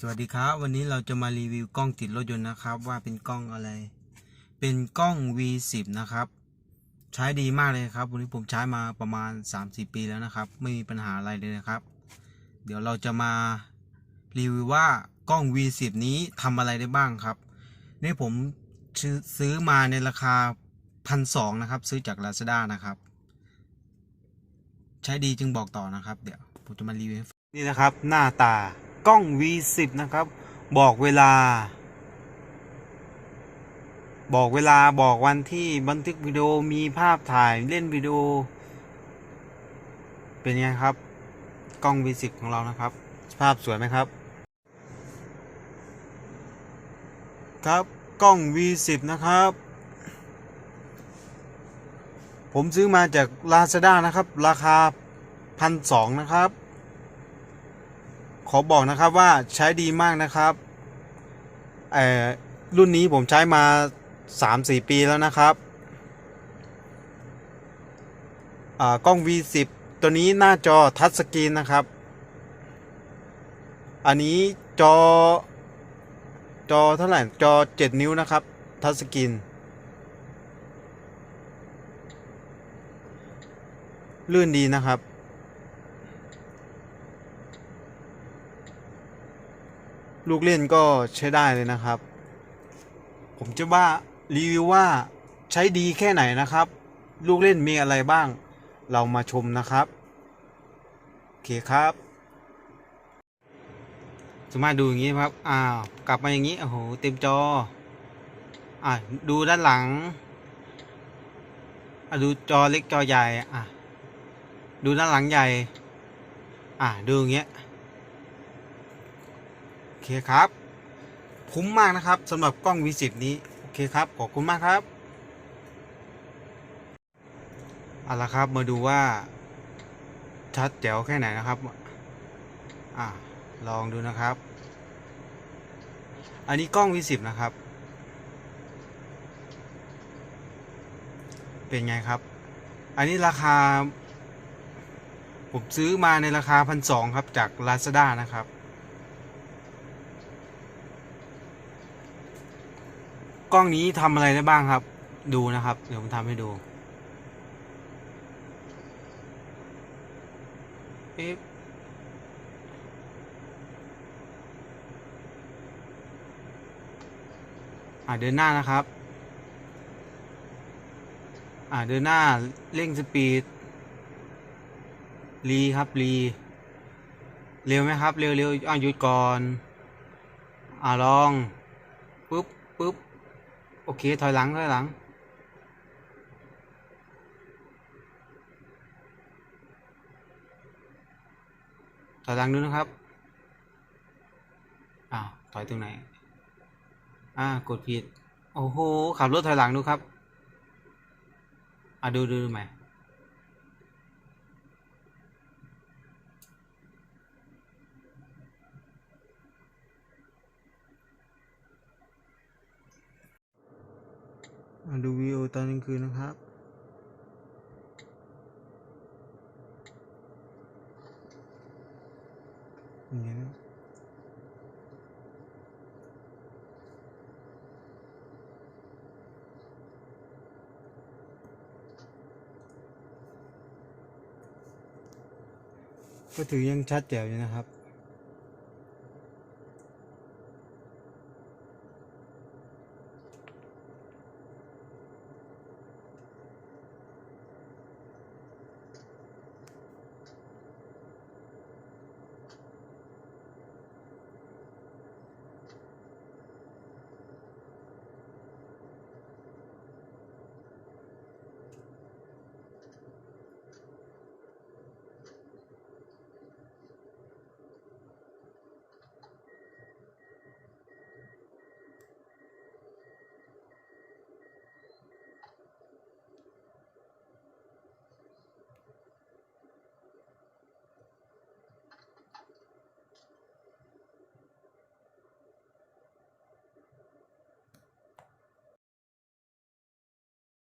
สวัสดีครับ วันนี้เราจะมารีวิวกล้องติดรถยนต์นะครับ ว่าเป็นกล้องอะไร เป็นกล้อง V10 นะครับ ใช้ดีมากเลยครับวันนี้ผมใช้มาประมาณ 3-4 ปีแล้วนะครับ ไม่มีปัญหาอะไรเลยนะครับ เดี๋ยวเราจะมารีวิวว่ากล้อง V10 นี้ทำอะไรได้บ้างครับ นี่ผมซื้อมาในราคาพันสองนะครับ ซื้อจาก Lazada นะครับ ใช้ดีจึงบอกต่อนะครับ เดี๋ยวผมจะมารีวิวนี่นะครับ หน้าตา กล้อง V10 นะครับ บอกเวลา บอกเวลาบอกวันที่บันทึกวิดีโอมีภาพถ่ายเล่นวิดีโอ เป็นไงครับ กล้อง V10 ของเรานะครับ ภาพสวยไหมครับ ครับกล้อง V10 นะครับ ผมซื้อมาจาก Lazada นะครับ ราคาพันสองนะครับ ขอบอกนะครับว่าใช้ดีมากนะครับเอ่อรุ่นนี้ผมใช้มา 3-4 ปีแล้วนะครับอ่ากล้อง V10 ตัวนี้หน้าจอทัชสกรีนนะครับ อันนี้จอ จอเท่าไหร่ จอ 7 นิ้วนะครับ ทัชสกรีน ลื่นดีนะครับ ลูกเล่นก็ใช้ได้เลยนะครับ ผมจะว่ารีวิวว่าใช้ดีแค่ไหนนะครับ ลูกเล่นมีอะไรบ้าง เรามาชมนะครับโอเคครับสามารถดูอย่างนี้ครับอ้าวกลับมาอย่างนี้โอ้โหเต็มจออะดูด้านหลังอะดูจอเล็กจอใหญ่อะดูด้านหลังใหญ่ อะดูอย่างเงี้ย เคครับ คุ้มมากนะครับสำหรับกล้อง V10 นี้ โอเคครับ ขอบคุณมากครับเอาละครับมาดูว่า ชัดแจ๋วแค่ไหนนะครับอะลองดูนะครับ อันนี้กล้อง V10 นะครับ เป็นไงครับ อันนี้ราคา ผมซื้อมาในราคาพันสองครับจาก Lazada นะครับ ล้องนี้ทำอะไรได้บ้างครับ ดูนะครับ เดี๋ยวผมทำให้ดูเอ๊ะอ่าเดินหน้านะครับ อ่าเดินหน้าเร่งสปีดรีครับรีเร็วไหมครับ เร็วเร็วอ่าหยุดก่อน อ่าลองปุ๊บปุ๊บ โอเค ถอยหลังถอยหลัง ถอยหลังดูนะครับ อ้าว ถอยตรงไหน อ่า กดผิด โอ้โห ขับรถถอยหลังดูครับ อะดูดูดูใหม่ ดูวิวตอนกลางคืนนะครับ อย่างนี้นะก็ถือยังชัดแจ๋วอยู่นะครับ